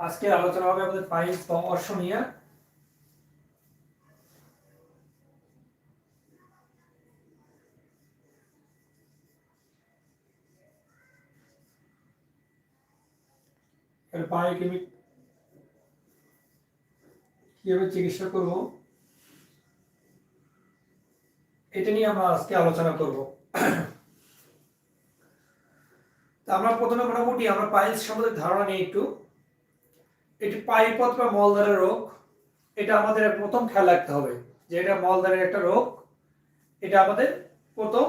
আজকে আলোচনা হবে আমাদের পাইলস বা অর্শ নিয়ে কীভাবে চিকিৎসা করব? এটা নিয়ে আমরা আজকে আলোচনা করব। তা আমরা প্রথমে মোটামুটি আমরা পাইলস সম্বন্ধে ধারণা নিই একটু। এটি পাইপথ বা মলদ্বারের রোগ। এটা আমাদের প্রথম খেয়াল রাখতে হবে যে এটা মলদ্বারের একটা রোগ। এটা আমাদের প্রথম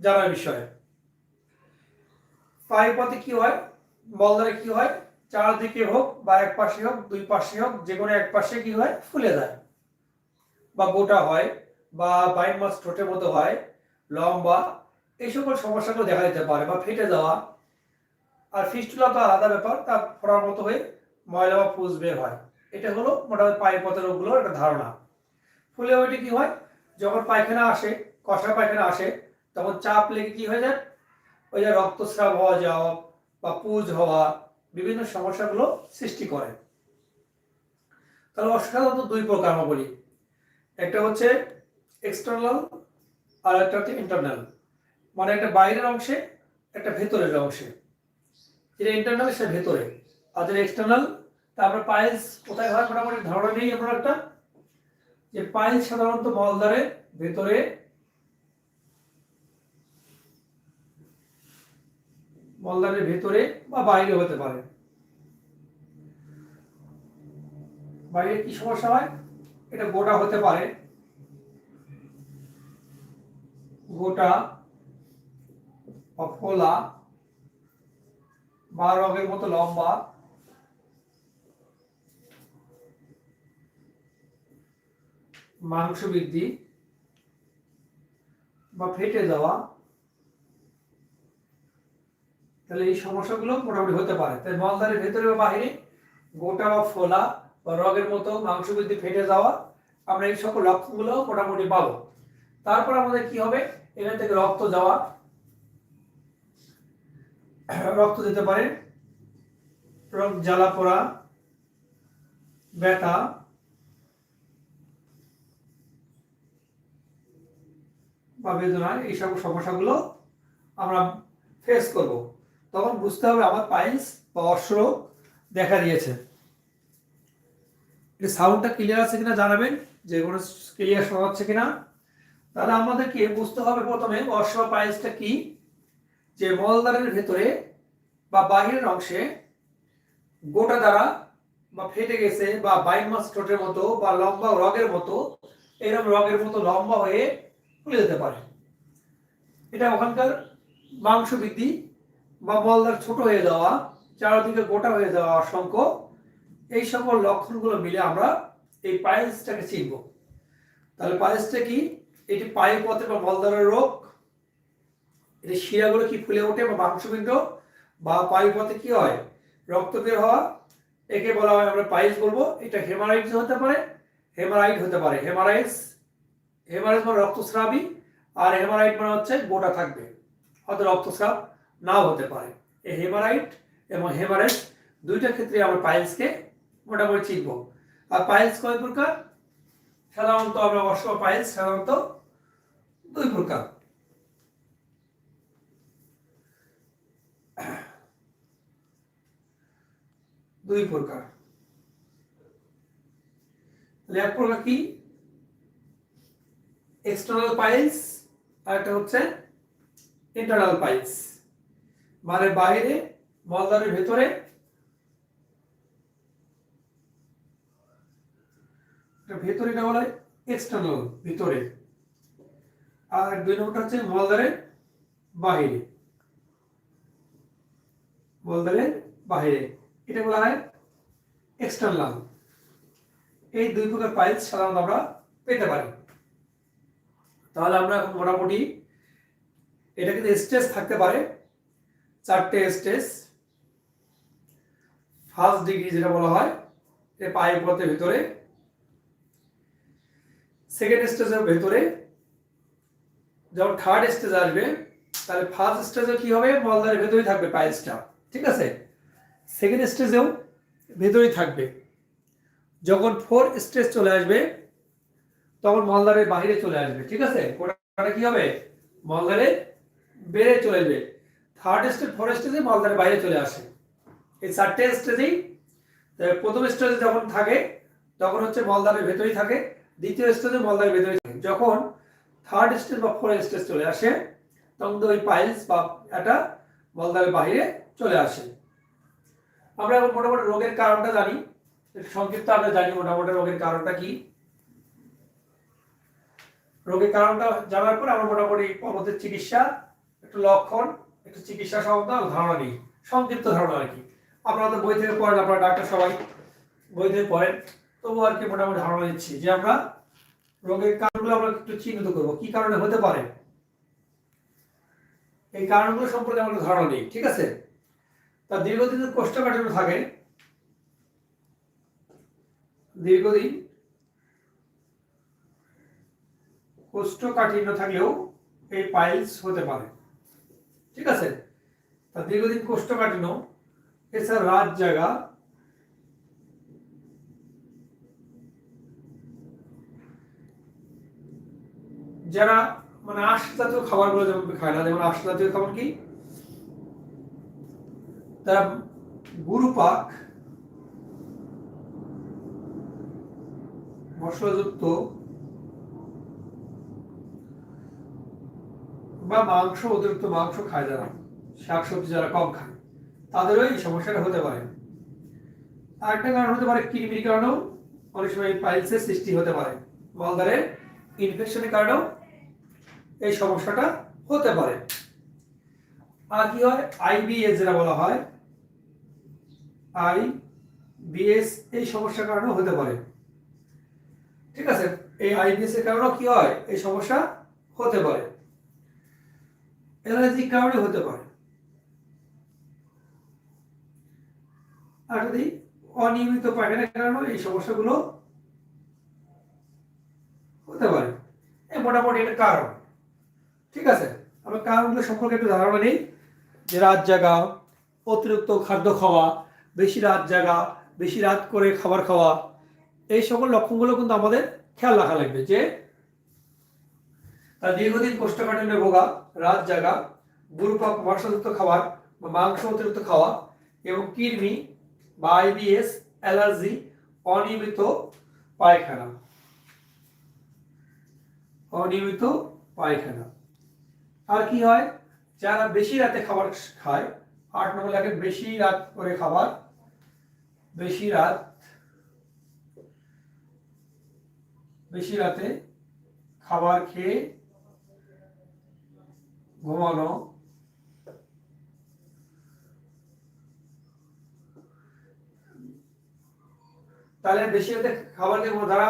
জানার বিষয়। পাইপথে কি হয়? মলদ্বারে কি হয়? চারদিকে হোক বা এক পাশে হোক, দুই পাশে হোক, যে কোনো এক পাশে কি হয়? ফুলে যায়। বা গোটা হয় বা বাইন মাছ ঠোঁটের মতো হয়, লম্বা, এই সকল সমস্যাগুলো দেখা দিতে পারে বা ফেটে যাওয়া। আর ফিস্টুলা তো আলাদা ব্যাপার, তা ফোড়ার মতো হয়ে ময়লা বা পুজ বের হয়। এটা হলো মোটামুটি পায়ের পথের রোগগুলোর একটা ধারণা। ফুলে ওইটি কি হয়? যখন পায়খানা আসে কষা পায়খানা আসে, তখন চাপ লেগে কি হয়ে যায়? ওই যে রক্তস্রাব হওয়া যাওয়া বা পুজ হওয়া, বিভিন্ন সমস্যাগুলো সৃষ্টি করে। তাহলে অসাধারণত দুই প্রকার আমরা বলি। একটা হচ্ছে এক্সটার্নাল আর একটা হচ্ছে ইন্টারনাল মানে একটা বাইরের অংশে, একটা ভেতরের অংশে। যেটা ইন্টারনাল সে ভেতরে। আর যেটা এক্সটার্নাল তারপরে পাইলস কোথায় হয় মোটামুটি ধারণা নেই আমরা একটা। যে পাইলস সাধারণত মলদ্বারে, ভেতরে, মলদ্বারের ভেতরে বা বাইরে হতে পারে। বাইরে কি সমস্যা হয়? এটা গোটা হতে পারে। গোটা বা ফোলা বা রগের মতো লম্বা। মাংস বৃদ্ধি বা ফেটে যাওয়া, তাহলে এই সমস্যাগুলো মোটামুটি হতে পারে। তাই মলদারের ভেতরে বা বাহিরে গোটা বা ফোলা বা রগের মতো মাংস বৃদ্ধি ফেটে যাওয়া আমরা এই সকল লক্ষণগুলো মোটামুটি পাবো। তারপর আমাদের কি হবে? এখান থেকে রক্ত যাওয়া, রক্ত দিতে পারে জ্বালা পোড়া, ব্যথা বা বেদনা এইসব সমস্যাগুলো আমরা ফেস করব। তখন বুঝতে হবে আমার পাইলস বা অশ্রোগ দেখা দিয়েছে। এই সাউন্ডটা ক্লিয়ার আছে কিনা জানাবেন? যে কোনো ক্লিয়ার শোনা যাচ্ছে কিনা? তাহলে আমাদেরকে বুঝতে হবে প্রথমে অশ্ব পাইলসটা কি? যে মলদ্বারের ভেতরে বা বাহিরের অংশে গোটা দ্বারা বা ফেটে গেছে বা বাইন মাছ ঠোঁটের মতো বা লম্বা রগের মতো, এরকম রগের মতো লম্বা হয়ে ফুলে যেতে পারে। এটা ওখানকার মাংস বৃদ্ধি বা মলদার ছোট হয়ে যাওয়া, চারদিকে গোটা হয়ে যাওয়া অসংখ্য। এই সকল লক্ষণগুলো মিলে আমরা এই পায়েসটাকে চিনব। তাহলে পায়েসটা কি? এটি পায়ে পথে বা মলদারের রোগ? এটি শিরাগুলো কি ফুলে ওঠে বা মাংসপিণ্ড? বা পায়ের পথে কি হয়? রক্ত বের হওয়া? একে বলা হয় আমরা পায়েস বলব। এটা হেমারাইটস হতে পারে, হেমারাইট হতে পারে। হেমারাইটস হেমারাইট মানে রক্তস্রাবই, আর হেমারাইট মানে হচ্ছে গোটা থাকবে। হয়তো রক্তস্রাব নাও হতে পারে। এই হেমারাইট এবং হেমারাইট দুইটা ক্ষেত্রে আমরা পাইলসকে মোটামুটি চিনব। আর পাইলস কয় প্রকার? সাধারণত আমরা অশ্ব পাইলস সাধারণত দুই প্রকার। দুই প্রকার। এক প্রকার কি? এক্সটার্নাল পাইলস আর একটা হচ্ছে ইন্টারনাল পাইলস মানে বাইরে মলদারের ভেতরে ভেতরে এটা বলা এক্সটার্নাল ভিতরে। আর দুই নম্বরটা হচ্ছে মলদারের বাহিরে। মলদারের বাহিরে। এটা বলা হয় এক্সটার্নাল এই দুই প্রকার পাইলস সাধারণত আমরা পেতে পারি। তাহলে আমরা এখন মোটামুটি এটা কিন্তু স্টেজ থাকতে পারে, চারটে স্টেজ ফার্স্ট ডিগ্রি যেটা বলা হয়, এ পায়ের পথের ভেতরে সেকেন্ড স্টেজের ভেতরে, যখন থার্ড স্টেজ আসবে, তাহলে ফার্স্ট স্টেজে কি হবে? মলদারের ভেতরেই থাকবে পাইলসটা ঠিক আছে? সেকেন্ড স্টেজেও ভেতরেই থাকবে। যখন ফোর স্টেজ চলে আসবে তখন মলদারের বাইরে চলে আসবে, ঠিক আছে? কোটাটা কি হবে? মলদারে বেড়ে চলে আসবে থার্ড স্টেজ ফোর স্টেজে মলদারের বাইরে চলে আসে। এই চারটে স্টেজেই প্রথম স্টেজে যখন থাকে, তখন হচ্ছে মলদারের ভেতরেই থাকে। দ্বিতীয় স্টেজে মলদারের ভেতরেই থাকে। যখন থার্ড স্টেজ বা ফোর স্টেজ চলে আসে, তখন তো ওই পাইলস বা এটা মলদারের বাইরে চলে আসে। আমরা এখন মোটামুটি রোগের কারণটা জানি। সংক্ষিপ্ত আমরা জানি মোটামুটি রোগের কারণটা কি। রোগের কারণটা জানার পর আমরা মোটামুটি পরবর্তী চিকিৎসা, একটু লক্ষণ, একটু চিকিৎসা সম্বন্ধে ধারণা নিই। সংক্ষিপ্ত ধারণা আর কি। আপনারা তো বই থেকে পড়েন, আপনারা ডাক্তার সবাই বই থেকে পড়েন তবু আর কি মোটামুটি ধারণা দিচ্ছি যে আমরা রোগের কারণগুলো আমরা একটু চিহ্নিত করব। কি কারণে হতে পারে? এই কারণগুলো সম্পর্কে আমাদের ধারণা নেই, ঠিক আছে? তা দীর্ঘদিন কোষ্ঠকাঠিন্য থাকে। দীর্ঘদিন কোষ্ঠকাঠিন্য থাকলেও এই পাইলস হতে পারে। ঠিক আছে? তা দীর্ঘদিন কোষ্ঠকাঠিন্য, এছাড়া রাত জায়গা যারা মানে আঁশ জাতীয় খাবারগুলো যেমন খায় না, যেমন আঁশ জাতীয় খাবার কি? তারা গুরু পাক মশলাযুক্ত বা মাংস, অতিরিক্ত মাংস খায় যারা। শাকসবজি যারা কম খায়, তাদেরও এই সমস্যাটা হতে পারে। আরেকটা কারণ হতে পারে কৃমির কারণেও অনেক সময় পাইলসের সৃষ্টি হতে পারে। মলদারের ইনফেকশনের কারণেও এই সমস্যাটা হতে পারে। আর কি হয়? আইবিএস যেটা বলা হয় আই বিএস এই সমস্যার কারণেও হতে পারে। ঠিক আছে? এই আইবিএস এর কারণেও কি হয়? এই সমস্যা হতে পারে। অ্যালার্জির কারণে হতে পারে। আর যদি অনিয়মিত পায়খানার কারণে এই সমস্যাগুলো হতে পারে। মোটামুটি এটা কারণ। ঠিক আছে? আমরা কারণগুলো সম্পর্কে একটু ধারণা নেই। যে রাত জাগা, অতিরিক্ত খাদ্য খাওয়া, বেশি রাত জাগা, বেশি রাত করে খাবার খাওয়া, এই সকল লক্ষণগুলো কিন্তু আমাদের খেয়াল রাখা লাগবে যে তার দীর্ঘদিন কোষ্ঠকাঠিন্যে ভোগা, রাত জাগা গুরুপাক মশলাযুক্ত খাবার বা মাংস অতিরিক্ত খাওয়া এবং কৃমি বা আইবিএস অ্যালার্জি, অনিয়মিত পায়খানা। অনিয়মিত পায়খানা। আর কি হয়? যারা বেশি রাতে খাবার খায়, আট নম্বর লাগে বেশি রাত করে খাবার, বেশি রাত, বেশি রাতে খাবার খেয়ে ঘুমানো। তাহলে বেশি রাতে খাবার ঘুমানো যারা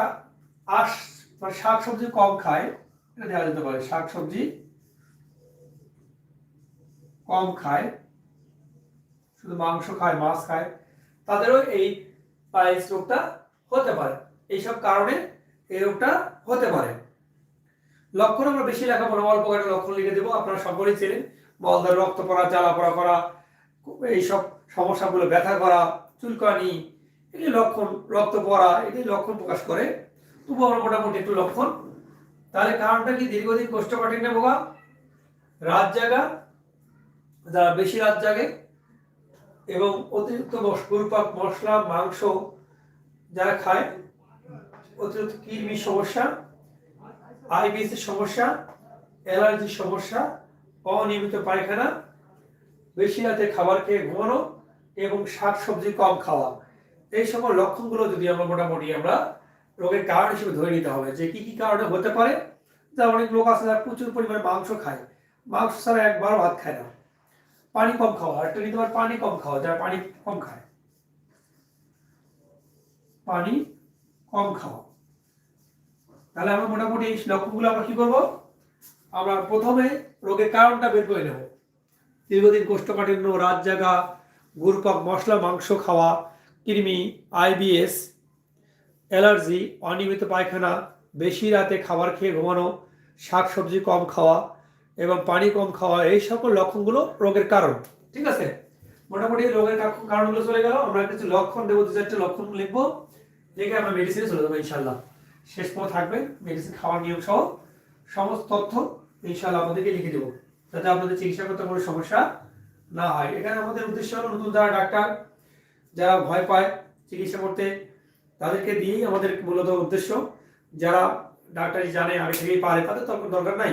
আশ মানে শাক সবজি কম খায়, এটা দেওয়া যেতে পারে শাক সবজি কম খায়, শুধু মাংস খায়, মাছ খায়, তাদেরও এই পাইলস রোগটা হতে পারে। এইসব কারণে এই রোগটা হতে পারে। লক্ষণ আমরা বেশি লেখাপড়া, অল্প কয়েকটা লক্ষণ লিখে দেবো, আপনারা সকলেই চেনেন। মলদার রক্ত পড়া, জ্বালা পড়া, করা, এইসব সমস্যাগুলো ব্যথা করা, চুলকানি, এগুলি লক্ষণ, রক্ত পড়া, এগুলি লক্ষণ প্রকাশ করে। তবু আমরা মোটামুটি একটু লক্ষণ। তাহলে কারণটা কি? দীর্ঘদিন কোষ্ঠকাঠিন্য ভোগা, রাত জাগা, যারা বেশি রাত জাগে, এবং অতিরিক্ত গুরুপাক মশলা, মাংস যারা খায়, অতিরিক্ত কৃমির সমস্যা আইবিএসের সমস্যা অ্যালার্জির সমস্যা, অনিয়মিত পায়খানা, বেশি রাতে খাবার খেয়ে ঘুমানো এবং শাক সবজি কম খাওয়া। এই সকল লক্ষণগুলো যদি আমরা মোটামুটি আমরা রোগের কারণ হিসেবে ধরে নিতে হবে যে কি কি কারণে হতে পারে, যা অনেক লোক আছে যারা প্রচুর পরিমাণে মাংস খায়। মাংস ছাড়া একবারও ভাত খায় না। পানি কম খাওয়া, একটা নিতে পারে পানি কম খাওয়া, যারা পানি কম খায়। পানি কম খাওয়া। তাহলে আমরা মোটামুটি এই লক্ষণগুলো আমরা কি করব? আমরা প্রথমে রোগের কারণটা বের করে নেব। দীর্ঘদিন কোষ্ঠকাঠিন্য রাত জাগা গুরুপাক মশলা, মাংস খাওয়া, কৃমি, আইবিএস, অ্যালার্জি, অনিয়মিত পায়খানা, বেশি রাতে খাবার খেয়ে ঘুমানো শাক সবজি কম খাওয়া এবং পানি কম খাওয়া, এই সকল লক্ষণগুলো রোগের কারণ। ঠিক আছে? মোটামুটি রোগের কারণগুলো চলে গেল। আমরা কিছু লক্ষণ দেবো, দু চারটে লক্ষণ লিখব লিখে আমরা মেডিসিনে চলে যাব ইনশাল্লাহ শেষ পর্যন্ত থাকবে মেডিসিন খাওয়ার নিয়ম সহ সমস্ত তথ্য ইনশাল্লাহ আপনাদেরকে লিখে দেবো, যাতে আপনাদের চিকিৎসা করতে কোনো সমস্যা না হয়। এখানে আমাদের উদ্দেশ্য হলো নতুন যারা ডাক্তার, যারা ভয় পায় চিকিৎসা করতে, তাদেরকে দিয়েই আমাদের মূলত উদ্দেশ্য। যারা ডাক্তারি জানে, আগে থেকেই পারে, তাদের তো দরকার নাই।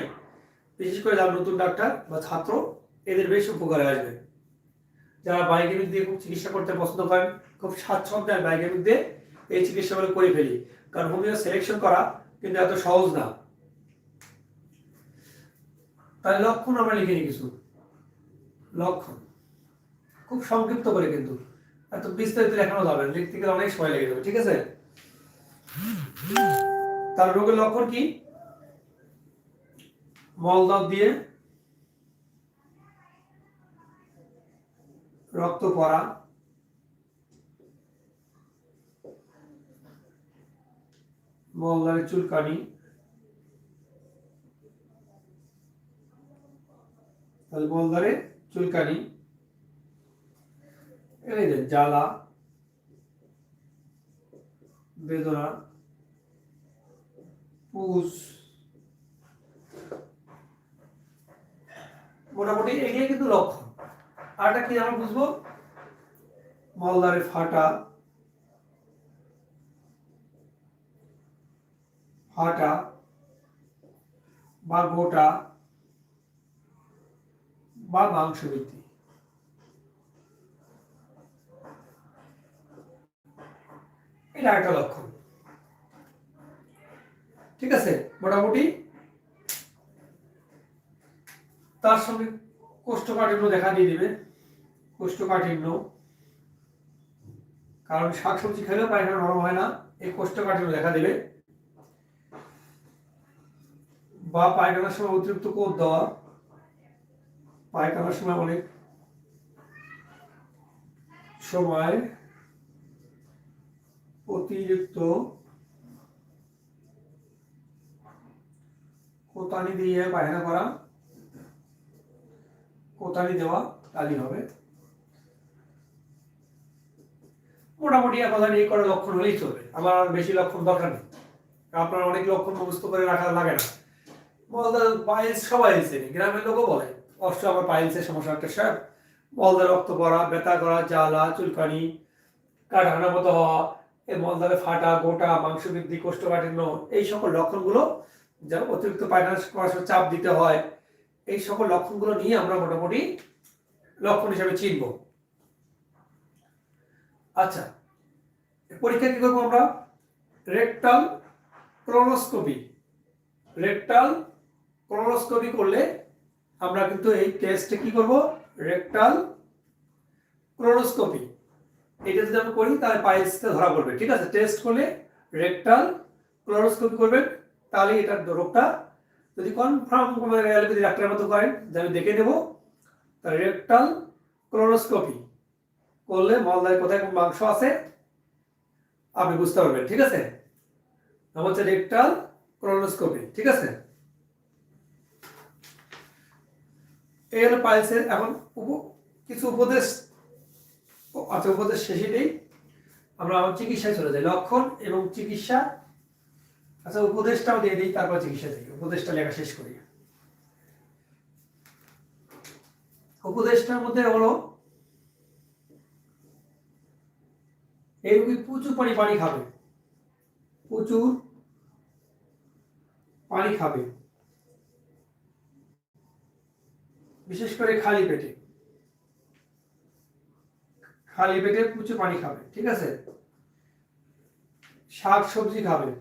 বিশেষ করে যারা নতুন ডাক্তার বা ছাত্র, এদের বেশ উপকারে আসবে। যারা বায়োকেমিক দিয়ে খুব চিকিৎসা করতে পছন্দ করেন, খুব স্বাচ্ছন্দ্যে আমি বায়োকেমিক দিয়ে এই চিকিৎসাগুলো করে ফেলি। কারণ হোমিও সিলেকশন করা কিন্তু এত সহজ না। তাই লক্ষণ আমরা লিখে নিই কিছু। লক্ষণ। খুব সংক্ষিপ্ত করে কিন্তু। এত বিস্তারিত লেখানো যাবে লিখতে গেলে অনেক সময় লেগে যাবে, ঠিক আছে? তার রোগের লক্ষণ কি? মলদার দিয়ে রক্ত পড়া মলদারে চুলকানি তাহলে মলদারে চুলকানি এই যে জ্বালা, বেদনা, পুষ। মোটামুটি এগুলো কিন্তু লক্ষণ। আরটা কি আমরা বুঝব? মলদারে ফাটা। ফাটা বা গোটা বা মাংস বৃদ্ধি এটা একটা লক্ষণ। ঠিক আছে? মোটামুটি তার সঙ্গে কোষ্ঠকাঠিন্য দেখা দিয়ে দিবে। কোষ্ঠকাঠিন্য, কারণ শাকসবজি খেলেও পায়খানা নরম হয় না, এই কোষ্ঠকাঠিন্য দেখা দেবে। বা পায়খানার সময় অতিরিক্ত কোদ দেওয়া। পায়খানার সময় অনেক সময় অতিরিক্ত কোতানি দিয়ে পায়খানা করা কোতানি দেওয়া তালি হবে। মোটামুটি কথা নিয়ে করে লক্ষণ হলেই চলবে আমার বেশি লক্ষণ দরকার নেই। আপনার অনেক লক্ষণ মুখস্থ করে রাখা লাগে না। বলতে পাইলস সবাই চেনে গ্রামের লোকও বলে অষ্ট আমার পাইলসের সমস্যা একটা স্যার। মলদা রক্ত পড়া, ব্যথা করা, জ্বালা, চুলকানি কাঠানা মতো হওয়া, এই মলদারে ফাটা, গোটা, মাংস বৃদ্ধি, কোষ্ঠকাঠিন্য, এই সকল লক্ষণগুলো যা অতিরিক্ত পায়খানা করার চাপ দিতে হয়, এই সকল লক্ষণগুলো নিয়ে আমরা মোটামুটি লক্ষণ হিসাবে চিনব। আচ্ছা পরীক্ষা কি করব আমরা? রেকটাল ক্রোনোস্কোপি। রেকটাল ক্রোনোস্কোপি করলে আমরা কিন্তু এই টেস্টে কি করব? রেকটাল ক্রোনোস্কোপি এটা যদি আমরা করি, তাহলে পাইলসটা ধরা পড়বে, ঠিক আছে? টেস্ট করলে রেকটাল ক্লোরোস্কোপি করবেন তাহলে এটার রোগটা যদি কনফার্ম কোনো অ্যালোপ্যাথি ডাক্তারের মতো করেন, যে আমি দেখে নেব, তাহলে রেকটাল ক্লোরোস্কোপি করলে মলদায় কোথায় কোন মাংস আছে, আপনি বুঝতে পারবেন, ঠিক আছে? নাম হচ্ছে রেকটাল ক্লোরোস্কোপি ঠিক আছে? এই হলো পাইলসের এখন কিছু উপদেশ ও, আচ্ছা উপদেশ শেষে নেই। আমরা চিকিৎসায় চলে যাই। লক্ষণ এবং চিকিৎসা। আচ্ছা উপদেশটাও দিয়ে দিই তারপর চিকিৎসা দিই। উপদেশটা লেখা শেষ করি। উপদেশটার মধ্যে হলো এই রোগী প্রচুর পানি পানি খাবে। প্রচুর পানি খাবে। বিশেষ করে খালি পেটে। খালি পেটে প্রচুর পানি খাবে, ঠিক আছে? শাক সবজি খাবে।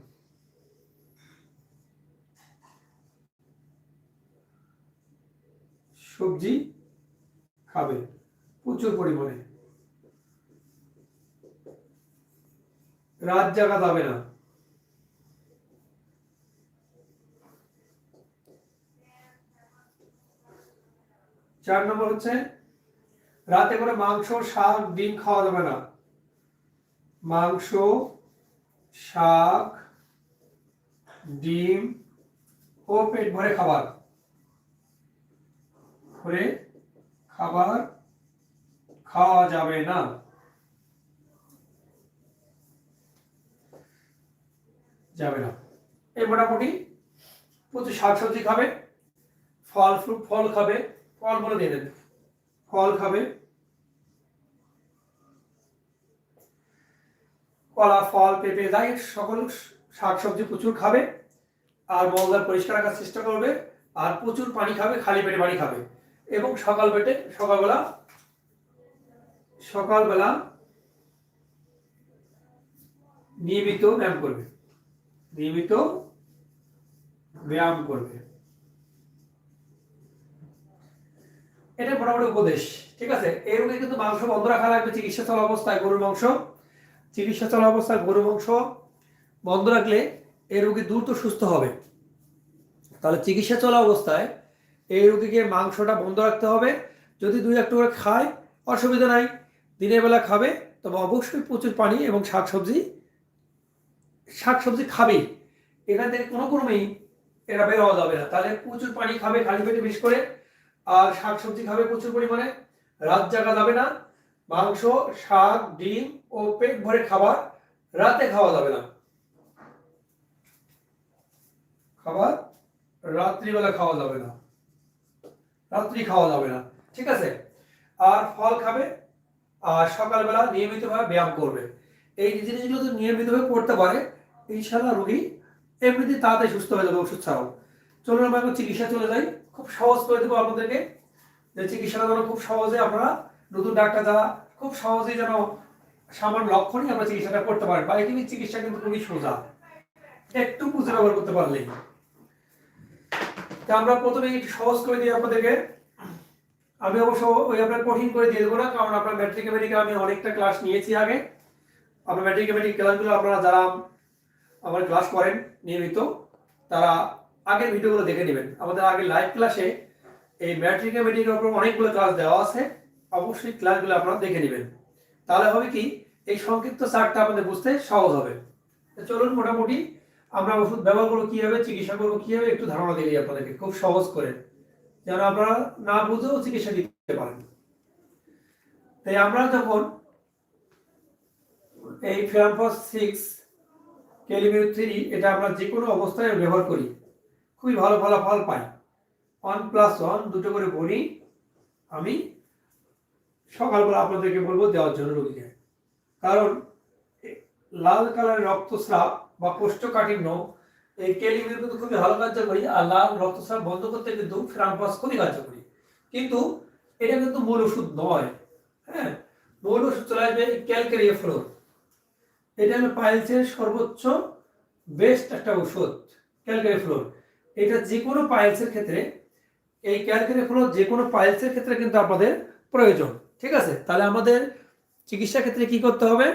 সবজি খাবে প্রচুর পরিমাণে। রাত জাগা যাবে না। চার নম্বর হচ্ছে, রাতে করে মাংস, শাক, ডিম খাওয়া যাবে না। মাংস, শাক, ডিম ও পেট ভরে খাবার। ভরে খাবার খাওয়া যাবে না। যাবে না। এই মোটামুটি প্রচুর শাকসবজি খাবে, ফল, ফ্রুট, ফল খাবে। ফল বলে দিয়ে দেবে ফল খাবে। কলা, ফল, পেঁপে, যাই সকল শাকসবজি প্রচুর খাবে, আর মলদার পরিষ্কার রাখার চেষ্টা করবে, আর প্রচুর পানি খাবে, খালি পেটে পানি খাবে। এবং সকাল পেটে, সকালবেলা সকালবেলা নিয়মিত ব্যায়াম করবে। নিয়মিত ব্যায়াম করবে। এটা মোটামুটি উপদেশ। ঠিক আছে? এই রোগে কিন্তু মাংস বন্ধ রাখা লাগবে, চিকিৎসা চলা অবস্থায় গরুর মাংস। চিকিৎসা চলা অবস্থায় গরুর মাংস বন্ধ রাখলে এই রোগী দ্রুত সুস্থ হবে। তাহলে চিকিৎসা চলা অবস্থায় এই রোগীকে মাংসটা বন্ধ রাখতে হবে। যদি দুই একটু করে খায়, অসুবিধা নাই। দিনের বেলা খাবে, তবে অবশ্যই প্রচুর পানি এবং শাকসবজি শাকসবজি খাবে। এখান থেকে কোনো ক্রমেই এটা বের যাবে না। তাহলে প্রচুর পানি খাবে, খালি পেটে বেশ করে আর শাকসবজি খাবে প্রচুর পরিমাণে। রাত জাগা যাবে না। মাংস, শাক, ডিম ও পেট ভরে খাবার রাতে খাওয়া যাবে না। খাবার রাত্রিবেলা খাওয়া যাবে না। রাত্রি খাওয়া যাবে না। ঠিক আছে? আর ফল খাবে আর সকালবেলা নিয়মিতভাবে ব্যায়াম করবে। এই জিনিসগুলো যদি নিয়মিতভাবে করতে পারে এই ইনশাল্লাহ রোগী এমনিতে তাড়াতাড়ি সুস্থ হয়ে যাবে ওষুধ ছাড়াও। চলুন আমরা চিকিৎসা চলে যাই। খুব সহজ করে দেবো আপনাদেরকে। যে চিকিৎসাটা যেন খুব সহজে আপনারা নতুন ডাক্তার যারা, খুব সহজেই যেন সামান্য লক্ষণই আমরা চিকিৎসাটা করতে পারেন। বায়োকেমিক চিকিৎসা কিন্তু খুবই সোজা। একটু বুঝে ব্যবহার করতে পারলেই। তা আমরা প্রথমে একটু সহজ করে দিই আপনাদেরকে। আমি অবশ্য ওই আপনার কঠিন করে দিয়ে দেবো না, কারণ আপনার ম্যাট্রিক মেডিকেল আমি অনেকটা ক্লাস নিয়েছি আগে। আপনার ম্যাট্রিক মেডিকেল ক্লাসগুলো আপনারা যারা আমার ক্লাস করেন নিয়মিত, তারা আগের ভিডিওগুলো দেখে নেবেন। আমাদের আগে লাইভ ক্লাসে এই ম্যাট্রিক মেডিকেল উপর অনেকগুলো ক্লাস দেওয়া আছে। অবশ্যই ক্লাসগুলো আপনারা দেখে নেবেন। তাহলে হবে কি, এই সংক্ষিপ্ত চার্টটা আমাদের বুঝতে সহজ হবে। চলুন মোটামুটি আমরা ওষুধ ব্যবহার করব কীভাবে, চিকিৎসা করব কীভাবে, একটু ধারণা দিই আপনাদেরকে, খুব সহজ করে। যেন আপনারা না বুঝেও চিকিৎসা দিতে পারেন। তাই আমরা যখন এই ফেরামফস সিক্স কেলিমিউ থ্রি, এটা আমরা যে কোনো অবস্থায় ব্যবহার করি খুবই ভালো ফলাফল পাই। ওয়ান প্লাস ওয়ান দুটো করে বড়ি আমি সকালবেলা আপনাদেরকে বলব দেওয়ার জন্য রোগীকে কারণ লাল কালারের রক্তস্রাব বা কোষ্ঠকাঠিন্য এই কেলিমির কিন্তু খুবই ভালো কার্যকরী আর লাল রক্তস্রাব বন্ধ করতে কিন্তু ফ্রাম্পাস খুবই কার্যকরী। কিন্তু এটা কিন্তু মূল ওষুধ নয় হ্যাঁ? মূল ওষুধ চলে আসবে ক্যালকেরিয়া ফ্লোর। এটা হলো পাইলসের সর্বোচ্চ বেস্ট একটা ওষুধ, ক্যালকেরিয়া ফ্লোর। এটা যে কোনো পাইলসের ক্ষেত্রে, এই ক্যালকেরি ফ্লোর যে কোনো পাইলসের ক্ষেত্রে কিন্তু আপনাদের প্রয়োজন। ঠিক আছে? তাহলে আমাদের চিকিৎসা ক্ষেত্রে কি করতে হবে?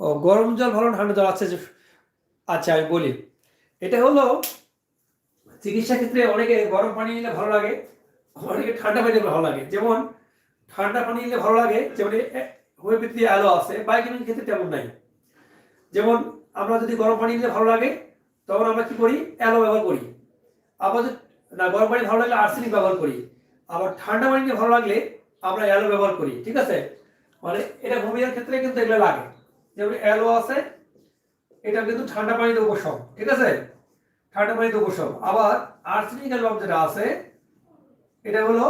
ও, গরম জল ভালো ঠান্ডা জল আছে আচ্ছা আমি বলি। এটা হলো চিকিৎসা ক্ষেত্রে অনেকে গরম পানি নিলে ভালো লাগে, অনেকে ঠান্ডা পানি ভালো লাগে। যেমন ঠান্ডা পানি নিলে ভালো লাগে, যেমন হোমিওপ্যাথি অ্যালো আছে বায়োকেমিক ক্ষেত্রে তেমন নাই। যেমন আমরা যদি গরম পানি নিলে ভালো লাগে, তখন আমরা কি করি? অ্যালো ব্যবহার করি। আবার না, গরম পানি ভালো লাগলে আর্সেনিক ব্যবহার করি। আবার ঠান্ডা পানি নিয়ে ভালো লাগলে আমরা অ্যালো ব্যবহার করি, ঠিক আছে? মানে এটা হোমিওর ক্ষেত্রে কিন্তু এগুলো লাগে। যেমন অ্যালো আছে, এটা কিন্তু ঠান্ডা পানিতে উপশম, ঠিক আছে? ঠান্ডা পানিতে উপশম। আবার আর্সেনিক অ্যালবাম যেটা আছে, এটা হলো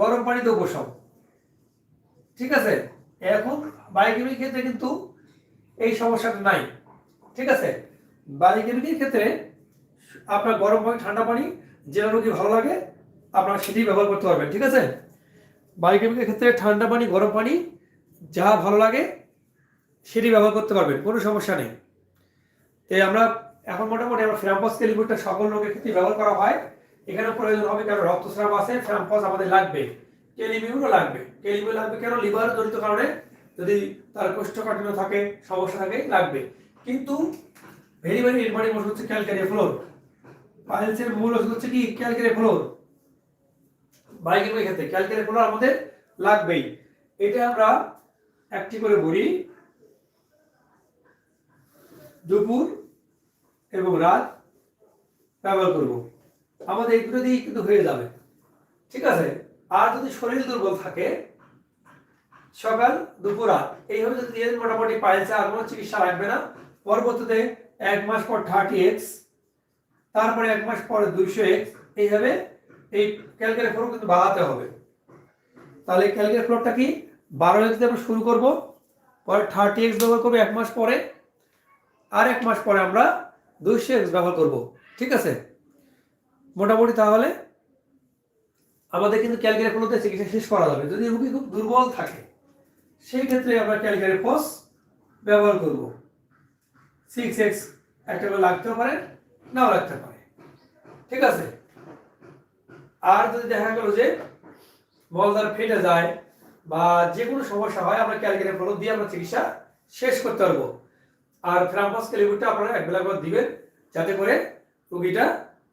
গরম পানিতে উপশম, ঠিক আছে? এখন বায়োকেমিক ক্ষেত্রে কিন্তু এই সমস্যাটা নাই। ঠিক আছে? বায়োকেমিকের ক্ষেত্রে আপনার গরম পানি, ঠান্ডা পানি যেটা রোগী ভালো লাগে, আপনারা সেটি ব্যবহার করতে পারবেন। ঠিক আছে? বায়োকেমিকের ক্ষেত্রে ঠান্ডা পানি, গরম পানি, যা ভালো লাগে, সেটি ব্যবহার করতে পারবেন। কোনো সমস্যা নেই। তাই আমরা এখন মোটামুটি আমরা ফ্রাম্পাস কেলিমিটটা সকল রোগের ক্ষেত্রে ব্যবহার করা হয়। এখানে প্রয়োজন হবে কারণ রক্তস্রাব আছে, ফ্রাম্পাস আমাদের লাগবে। কেলিমিউরও লাগবে। কেলিমিউ লাগবে কেন? লিভার জনিত কারণে যদি তার কোষ্ঠকাঠিন্য থাকে, সমস্যা থাকে, লাগবে। কিন্তু ভেরি ভেরি ইম্পর্টেন্ট ওষুধ হচ্ছে ক্যালকারিয়া ফ্লোর। পাইলসের মূল ওষুধ হচ্ছে কি? Calcarea fluor. বাইকের ক্ষেত্রে ক্যালকারিয়া ফ্লোর আমাদের লাগবেই। এটা আমরা একটি করে বড়ি দুপুর এবং রাত ব্যবহার করব। আমাদের এই দুটো দিয়েই কিন্তু হয়ে যাবে। ঠিক আছে? আর যদি শরীর দুর্বল থাকে সকাল, দুপুর, রাত। এইভাবে যদি দিয়ে মোটামুটি পাইলসে আর কোনো চিকিৎসা লাগবে না। পরবর্তীতে এক মাস পর থার্টি এক্স তারপরে এক মাস পরে দুইশো এক্স এইভাবে এই ক্যালকুলেট ফ্লোর কিন্তু বাড়াতে হবে। তাহলে ক্যালকুলেট ফ্লোরটা কি? বারো এক্স দিয়ে আমরা শুরু করব। পরে থার্টি এক্স ব্যবহার করব এক মাস পরে। আর এক মাস পরে আমরা দুইশো এক্স ব্যবহার করব। ঠিক আছে? মোটামুটি তাহলে আমাদের কিন্তু ক্যালকুলেট ফ্লোতে চিকিৎসা শেষ করা যাবে। যদি রুগী খুব দুর্বল থাকে সেই ক্ষেত্রে আমরা ক্যালকুলেট ফোর্স ব্যবহার করব। সিক্স এক্স একটা করে লাগতেও পারে, নাও লাগতে পারে। ঠিক আছে? আর যদি দেখা গেল যে বল মলদার ফেটে যায় বা যে কোনো সমস্যা হয়, আমরা ক্যালকুলেট ফ্লো দিয়ে আমরা চিকিৎসা শেষ করতে পারব। আর ফ্রাম্পাস ক্যালিবুটটা আপনারা এক বেলা করে দিবেন যাতে করে রুগীটা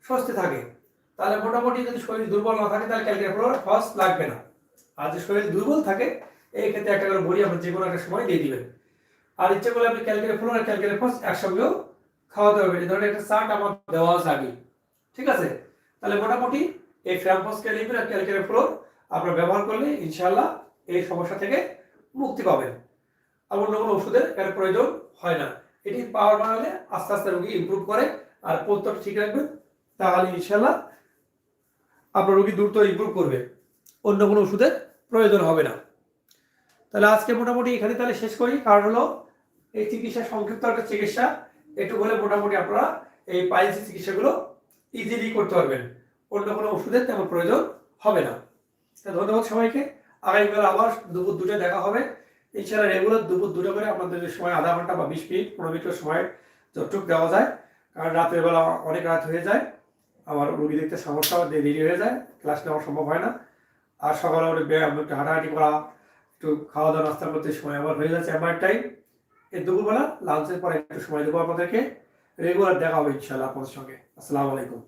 সুস্থ থাকে। তাহলে মোটামুটি যদি শরীর দুর্বল না থাকে, তাহলে ক্যালকুলেট ফ্লো ফার্স্ট লাগবে না। আর যদি শরীর দুর্বল থাকে এই ক্ষেত্রে একটা করে বড়ি আপনার যে কোনো একটা সময় দিয়ে দিবেন। আর ইচ্ছে করলে আপনি ক্যালকুলেট ফ্লো আর ক্যালকুলেট ফার্স্ট একসঙ্গেও খাওয়াতে হবে এই ধরনের একটা চার্ট আমার দেওয়া আছে আগে। ঠিক আছে? তাহলে মোটামুটি এই ফ্রাম্পাস ক্যালিবুট আর ক্যালকুলেট ফ্লো আপনারা ব্যবহার করলে ইনশাআল্লাহ এই সমস্যা থেকে মুক্তি পাবেন। আর অন্য কোনো ওষুধের এর প্রয়োজন হয় না। এটি পাওয়ার বানালে আস্তে আস্তে রোগী ইম্প্রুভ করে আর পথ্যটা ঠিক রাখবেন। তাহলে ইনশাল্লাহ আপনার রোগী দ্রুত ইমপ্রুভ করবে। অন্য কোনো ওষুধের প্রয়োজন হবে না। তাহলে আজকে মোটামুটি এখানে তাহলে শেষ করি। কারণ হলো এই চিকিৎসা, সংক্ষিপ্ত একটা চিকিৎসা, একটু হলে মোটামুটি আপনারা এই পাইলসি চিকিৎসাগুলো ইজিলি করতে পারবেন। অন্য কোনো ওষুধের তেমন প্রয়োজন হবে না। ধন্যবাদ সবাইকে। আগামীকাল আবার দুপুর দুটো দেখা হবে। এছাড়া রেগুলার দুপুর দুটো করে আপনাদের সময় আধা ঘণ্টা বা বিশ মিনিট, পনেরো মিনিটের সময় যতটুক দেওয়া যায়। কারণ রাতের বেলা অনেক রাত হয়ে যায়। আমার রুগী দেখতে সমস্যা, দেরি হয়ে যায়। ক্লাস নেওয়া সম্ভব হয় না। আর সকালে ব্যায়াম, একটু হাঁটাহাঁটি করা একটু খাওয়া দাওয়া নাস্তা করতে সময় আবার হয়ে যাচ্ছে আমার টাইম এই দুপুরবেলা লাঞ্চের পরে একটু সময় দেবো আপনাদেরকে। রেগুলার দেখা হবে ইনশাল্লাহ আপনাদের সঙ্গে। আসসালামু আলাইকুম।